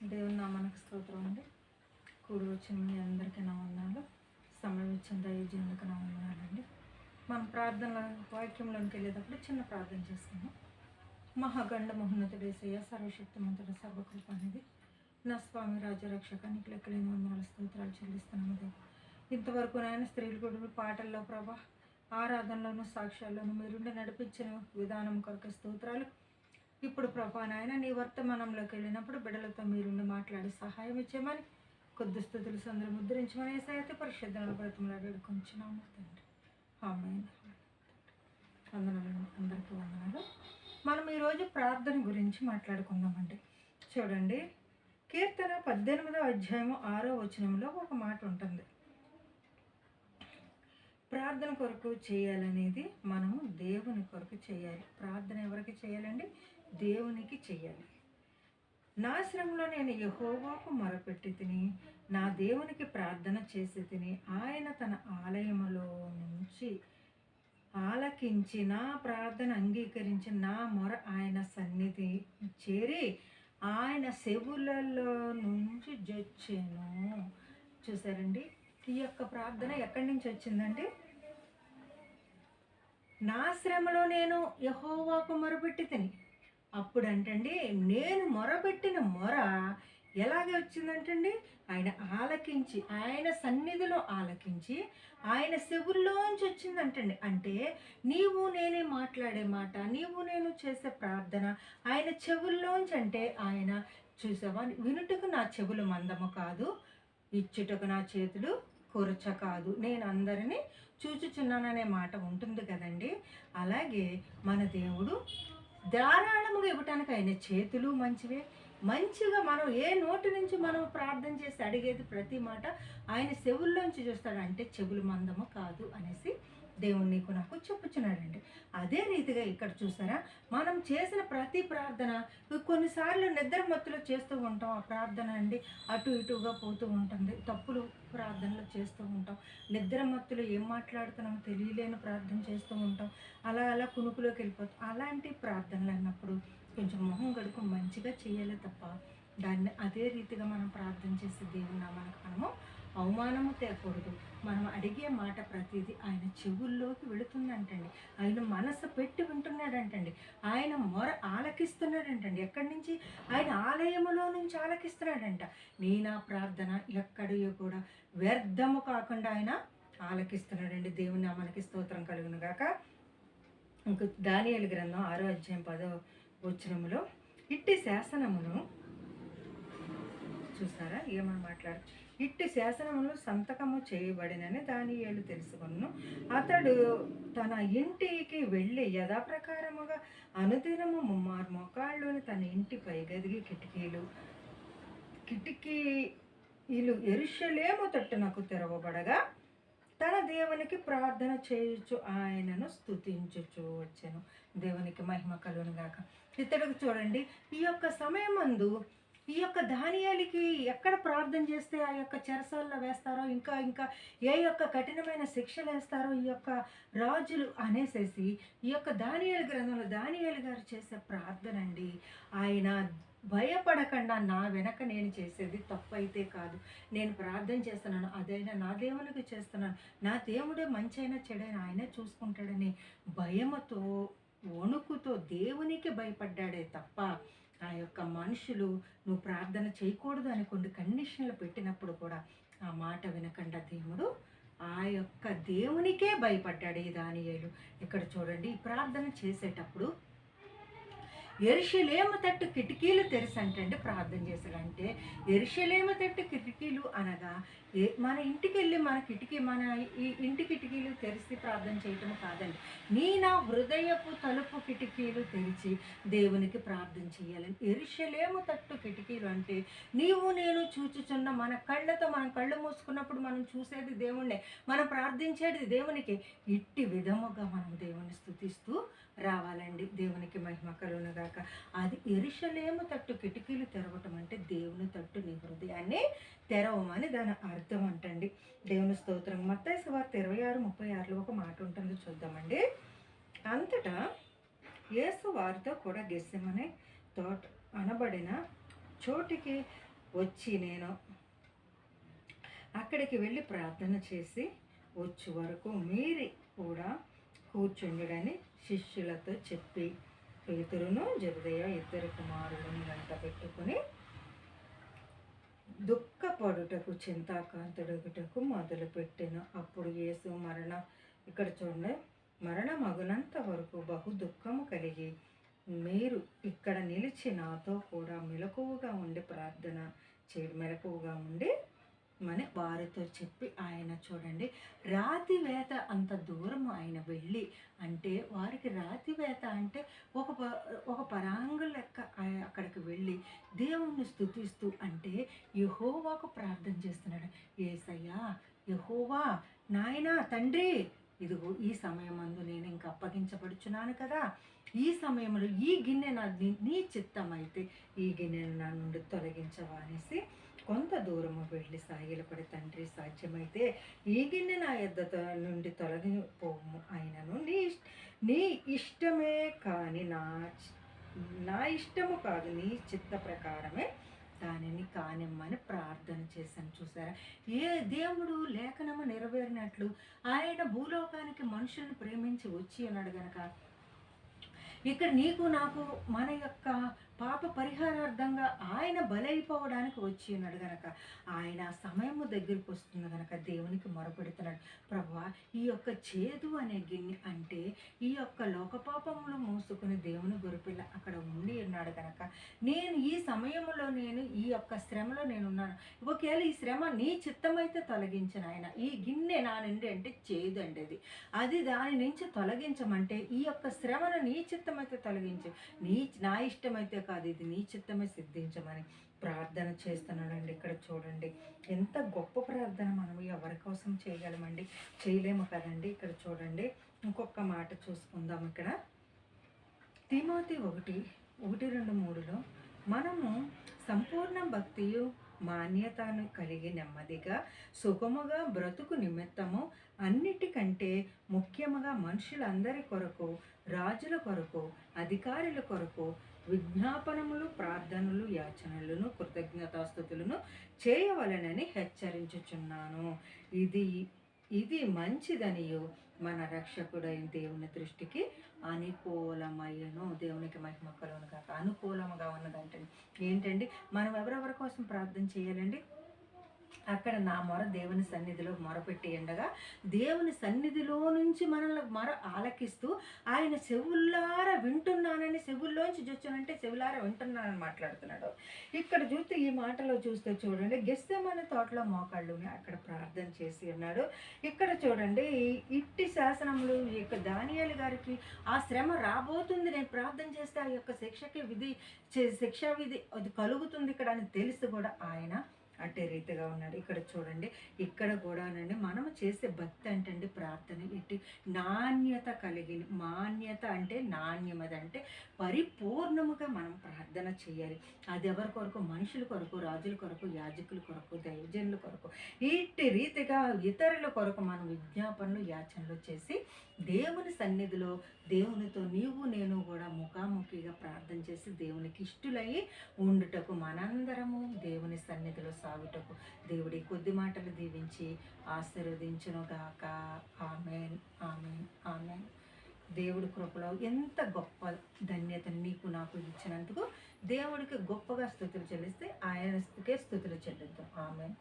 దేవుని నామానికి స్తోత్రం అండి. కూడి వచ్చిన మీ అందరికీ నా వందనాలు. సమయం ఇచ్చిన దయచేందుకు నా వందనాలండి. మనం ప్రార్థనల వాక్యంలోకి వెళ్ళేటప్పుడు చిన్న ప్రార్థన చేసుకున్నాం మహాగండ మహోన్నతుడేసయ్య సర్వశక్తిమంతుడు సర్వకృప అనేది నా స్వామి రాజరక్షక నీకు లెక్కలేని వందనాలు స్తోత్రాలు చెల్లిస్తున్నాము దేవుడు ఇంతవరకు నాయన స్త్రీలు కూడా పాటల్లో ప్రభా ఆరాధనలోను సాక్ష్యాల్లోను మీరుండి నడిపించిన విధానం కొరకు స్తోత్రాలు ఇప్పుడు ప్రభా నాయన నీ వర్తమానంలోకి వెళ్ళినప్పుడు బిడ్డలతో మీరుండి మాట్లాడి సహాయం ఇచ్చేమని కొద్ది స్థుతులు సందరూ ముద్రించమని అయితే పరిశుద్ధన బ్రతములు వేడుకొంచున్నాము తండ్రి. ఆమె వందనాలు అందరికీ వందనాలు. మనం ఈరోజు ప్రార్థన గురించి మాట్లాడుకుందామండి. చూడండి కీర్తన పద్దెనిమిదో అధ్యాయము ఆరో వచనంలో ఒక మాట ఉంటుంది. ప్రార్థన కొరకు చేయాలనేది మనము దేవుని కొరకు చేయాలి. ప్రార్థన ఎవరికి చేయాలండి? దేవునికి చెయ్యాలి. నా శ్రమలో నేను యహోవాకు మొరపెట్టి తిని నా దేవునికి ప్రార్థన చేసి తిని ఆయన తన ఆలయములో నుంచి ఆలకించి నా ప్రార్థన అంగీకరించి నా మొర ఆయన సన్నిధి చేరి ఆయన చెవులలో నుంచి జొచ్చాను. చూసారండి? ఈ యొక్క ప్రార్థన ఎక్కడి నుంచి వచ్చిందండి? నా శ్రమలో నేను యహోవాకు మొరపెట్టి తిని అప్పుడు అంటండి నేను మొరబెట్టిన మొర ఎలాగే వచ్చిందంటండి? ఆయన ఆలకించి ఆయన సన్నిధిలో ఆలకించి ఆయన చెవుల్లోంచి వచ్చిందంటండి. అంటే నీవు నేనే మాట్లాడే మాట నీవు నేను చేసే ప్రార్థన ఆయన చెవుల్లోంచి అంటే ఆయన చూసావా? వినుటకు నా చెవులు మందము కాదు ఇచ్చుటకు నా చేతులు కొరచ కాదు. నేను అందరినీ చూచుచున్నాననే మాట ఉంటుంది కదండి. అలాగే మన దేవుడు ధారాళముగా ఇవ్వటానికి ఆయన చేతులు మంచివే. మంచిగా మనం ఏ నోటి నుంచి మనం ప్రార్థన చేసి అడిగేది ప్రతి మాట ఆయన చెవుల్లోంచి చూస్తాడు. అంటే చెవులు మందము కాదు అనేసి దేవుడు నీకు నాకు చెప్పుచున్నాడండి. అదే రీతిగా ఇక్కడ చూసారా? మనం చేసిన ప్రతి ప్రార్థన కొన్నిసార్లు నిద్ర మత్తులో చేస్తూ ఉంటాం. ఆ ప్రార్థన అండి అటు ఇటుగా పోతూ ఉంటుంది. తప్పులు ప్రార్థనలు చేస్తూ ఉంటాం. నిద్ర మత్తులు ఏం మాట్లాడుతున్నామో తెలియలేని ప్రార్థన చేస్తూ ఉంటాం. అలా అలా కునుకులోకి వెళ్ళిపోతాం అలాంటి ప్రార్థనలు అన్నప్పుడు కొంచెం మొహం గడుకు మంచిగా చేయాలి తప్ప దాన్ని అదే రీతిగా మనం ప్రార్థన చేసే దేవుని మనకు మనము అవమానము తేకూడదు. మనం అడిగే మాట ప్రతిదీ ఆయన చెవుల్లోకి వెళుతుందంటండి. ఆయన మనసు పెట్టి వింటున్నాడంటండి. ఆయన మొర ఆలకిస్తున్నాడంటండి. ఎక్కడి నుంచి? ఆయన ఆలయములో నుంచి ఆలకిస్తున్నాడంట. నీ నా ప్రార్థన ఎక్కడియో కూడా వ్యర్థము కాకుండా ఆయన ఆలకిస్తున్నాడండి. దేవుని మనకి స్తోత్రం కలుగును గాక. ఇంక దానియలు గ్రంథం ఆరో అధ్యాయం పదో వచ్చినములో ఇట్టి శాసనమును చూసారా? ఏమని మాట్లాడు ఇట్టి శాసనములు సంతకము చేయబడినని దానియేలు తెలుసుకును అతడు తన ఇంటికి వెళ్ళి యథాప్రకారముగా అనుదినము ముమ్మారు మొకాళ్ళలోని తన ఇంటి పైగదిగి కిటికీలు కిటికీలు ఎరుషలేము తట్టునకు తెరవబడగా తన దేవునికి ప్రార్థన చేయొచ్చు ఆయనను స్థుతించచ్చు వచ్చాను. దేవునికి మహిమ కలుగును గాక ఇతడికి చూడండి ఈ యొక్క సమయమందు ఈ యొక్క ధాన్యాలకి ఎక్కడ ప్రార్థన చేస్తే ఆ యొక్క చెరసాల్లో వేస్తారో ఇంకా ఇంకా ఏ యొక్క కఠినమైన శిక్షలు వేస్తారో ఈ యొక్క రాజులు అనేసేసి ఈ యొక్క ధాన్యాల గ్రంథంలో దానియాలు గారు చేసే ప్రార్థన అండి. ఆయన భయపడకుండా నా వెనక నేను చేసేది తప్పు అయితే కాదు. నేను ప్రార్థన చేస్తున్నాను అదైనా నా దేవునికి చేస్తున్నాను. నా దేవుడే మంచైనా చెడైనా ఆయనే చూసుకుంటాడని భయముతో వణుకుతో దేవునికి భయపడ్డాడే తప్ప యొక్క మనుషులు నువ్వు ప్రార్థన చేయకూడదు అని కొన్ని కండిషన్లు పెట్టినప్పుడు కూడా ఆ మాట వినకుండా దేవుడు ఆ యొక్క దేవునికే భయపడ్డాడు ఈ దానియేలు. ఇక్కడ చూడండి ప్రార్థన చేసేటప్పుడు ఎరుషలేమ తట్టు కిటికీలు తెరిసంటండి ప్రార్థన చేశాడంటే ఎరుషలేమ తట్టు కిటికీలు అనగా ఏ మన ఇంటికి వెళ్ళి మన కిటికీ మన ఈ ఇంటి కిటికీలు తెరిచి ప్రార్థన చేయటం కాదండి. నీ నా హృదయపు తలుపు కిటికీలు తెరిచి దేవునికి ప్రార్థన చేయాలి. ఎరుషలేమ తట్టు కిటికీలు అంటే నీవు నేను చూచుచున్న మన కళ్ళతో మనం కళ్ళు మూసుకున్నప్పుడు మనం చూసేది దేవుణ్ణే. మనం ప్రార్థించేది దేవునికి. ఇట్టి విధముగా మనం దేవుని స్థుతిస్తూ రావాలండి. దేవునికి మహిమ కలుగునుగాక అది ఎరుషలేము తట్టు కిటికీలు తెరవటం అంటే దేవుని తట్టు నీ హృదయాన్ని తెరవమని దాని అర్థం అంటండి. దేవుని స్తోత్రం. మత్తయి సువార్త ఇరవై ఆరు ముప్పై ఆరులో ఒక మాట ఉంటుంది చూద్దామండి. అంతటా యేసు వారితో కూడా గెస్సమనే తోట అనబడిన చోటికి వచ్చి నేను అక్కడికి వెళ్ళి ప్రార్థన చేసి వచ్చే వరకు మీరు కూడా కూర్చుండడని శిష్యులతో చెప్పి పేతురును జబదయ్య ఇద్దరు కుమారులను వెంట పెట్టుకుని దుఃఖపడుటకు చింతాకాంతుడుగుటకు మొదలుపెట్టెను. అప్పుడు యేసు మరణ ఇక్కడ చూడండి మరణ మగునంత వరకు బహు దుఃఖము కలిగి మీరు ఇక్కడ నిలిచి నాతో కూడా మెలకువగా ఉండి ప్రార్థన చేయ మెలకువగా ఉండి అని వారితో చెప్పి ఆయన చూడండి రాతివేత అంత దూరం ఆయన వెళ్ళి అంటే వారికి రాతివేత అంటే ఒక ప- ఒక పరాంగు లెక్క అక్కడికి వెళ్ళి దేవుణ్ణి స్తుతిస్తూ అంటే యహోవాకు ప్రార్థన చేస్తున్నాడు. ఏసయ్యా యహోవా నాయనా తండ్రి ఇదిగో ఈ సమయమందు నేను ఇంక అప్పగించబడుచున్నాను కదా. ఈ సమయంలో ఈ గిన్నె నా నీ- నీ చిత్తం అయితే ఈ గిన్నెను నా నుండి తొలగించవా అనేసి కొంత దూరము వెళ్ళి సాగిలపడి తండ్రి సాధ్యమైతే ఈ గిన్నె నా యొద్ద నుండి తొలగిపోము ఆయనను నీ నీ ఇష్టమే కానీ నా నా ఇష్టము కాదు నీ చిత్త ప్రకారమే దానిని కానిమ్మని ప్రార్థన చేశాను. చూసారా? ఏ దేవుడు లేఖనము నెరవేరినట్లు ఆయన భూలోకానికి మనుషులను ప్రేమించి వచ్చి ఉన్నాడు గనక ఇక్కడ నీకు నాకు మన యొక్క పాప పరిహారార్థంగా ఆయన బలైపోవడానికి వచ్చి ఉన్నాడు గనక. ఆయన సమయము దగ్గరికి వస్తుంది గనక దేవునికి మొరపెడుతున్నాడు. ప్రభా ఈ యొక్క చేదు అనే గిన్నె అంటే ఈ యొక్క లోకపాపములు మోసుకుని దేవుని గురిపిల్ల అక్కడ ఉండి ఉన్నాడు గనక. నేను ఈ సమయంలో నేను ఈ యొక్క శ్రమలో నేను ఉన్నాను ఒకవేళ ఈ శ్రమ నీ చిత్తమైతే తొలగించిన ఆయన. ఈ గిన్నె నా నుండి అంటే చేదు అండి అది అది దాని నుంచి తొలగించమంటే ఈ యొక్క శ్రమను నీ చిత్తమైతే తొలగించు. నీ నా ఇష్టమైతే కాదు. ఇది నీ చిత్తమే సిద్ధించమని ప్రార్థన చేస్తున్నాడండి. ఇక్కడ చూడండి. ఎంత గొప్ప ప్రార్థన మనం ఎవరి కోసం చేయగలమండి? చేయలేము కదండి. ఇక్కడ చూడండి. ఇంకొక మాట చూసుకుందాం ఇక్కడ. తిమోతి ఒకటి ఒకటి రెండు మూడులో మనము సంపూర్ణ భక్తియు మాన్యతను కలిగి నెమ్మదిగా సుగముగా బ్రతుకు నిమిత్తము అన్నిటికంటే ముఖ్యముగా మనుషులందరి కొరకు రాజుల కొరకు అధికారుల కొరకు విజ్ఞాపనములు ప్రార్థనలు యాచనలను కృతజ్ఞతాస్థుతులను చేయవలనని హెచ్చరించుచున్నాను. ఇది ఇది మంచిదనియు. మన రక్షకుడైన దేవుని దృష్టికి అనుకూలమయ్యను. దేవునికి మహిమ కలుగును కాక అనుకూలముగా ఉన్నదంటే ఏంటండి? మనం ఎవరెవరి కోసం ప్రార్థన చేయాలండి? అక్కడ నా మొర దేవుని సన్నిధిలో మొరపెట్టి ఉండగా దేవుని సన్నిధిలో నుంచి మనల్ని మొర ఆలకిస్తూ ఆయన చెవుల్లారా వింటున్నానని చెవుల్లోంచి చూచానంటే చెవులార వింటున్నానని మాట్లాడుతున్నాడు. ఇక్కడ చూస్తే ఈ మాటలో చూస్తే చూడండి గెస్తమనే తోటలో మోకాళ్ళుని అక్కడ ప్రార్థన చేసి ఉన్నాడు. ఇక్కడ చూడండి ఇట్టి శాసనములు ఈ యొక్క దానియాలు గారికి ఆ శ్రమ రాబోతుంది నేను ప్రార్థన చేస్తే ఆ యొక్క శిక్షకి విధి శిక్షా విధి అది కలుగుతుంది ఇక్కడ అని తెలిసి కూడా ఆయన అట్టే రీతిగా ఉన్నాడు ఇక్కడ చూడండి ఇక్కడ కూడానండి మనం చేసే భక్తి అంటే ప్రార్థన. ఇటు నాణ్యత కలిగిన మాన్యత అంటే నాణ్యమది అంటే పరిపూర్ణముగా మనం ప్రార్థన చేయాలి. అది ఎవరి కొరకు? మనుషుల కొరకు రాజుల కొరకు యాజకుల కొరకు దైవజనుల కొరకు. ఇట్టి రీతిగా ఇతరుల కొరకు మనం విజ్ఞాపనలు యాచనలు చేసి దేవుని సన్నిధిలో దేవునితో నీవు నేను కూడా ముఖాముఖిగా ప్రార్థన చేసి దేవునికి ఇష్టలయ్యి ఉండుటకు మనందరము దేవుని సన్నిధిలో సాగుటకు దేవుడి కొద్ది మాటలు దీవించి ఆశీర్వదించునుగాక. Amen amen amen. దేవుడి కృపలో ఎంత గొప్ప ధన్యతను నీకు నాకు ఇచ్చినందుకు దేవుడికి గొప్పగా స్థుతులు చెల్లిస్తే ఆయనకే స్థుతులు చెల్లిద్దాం. ఆమెన్.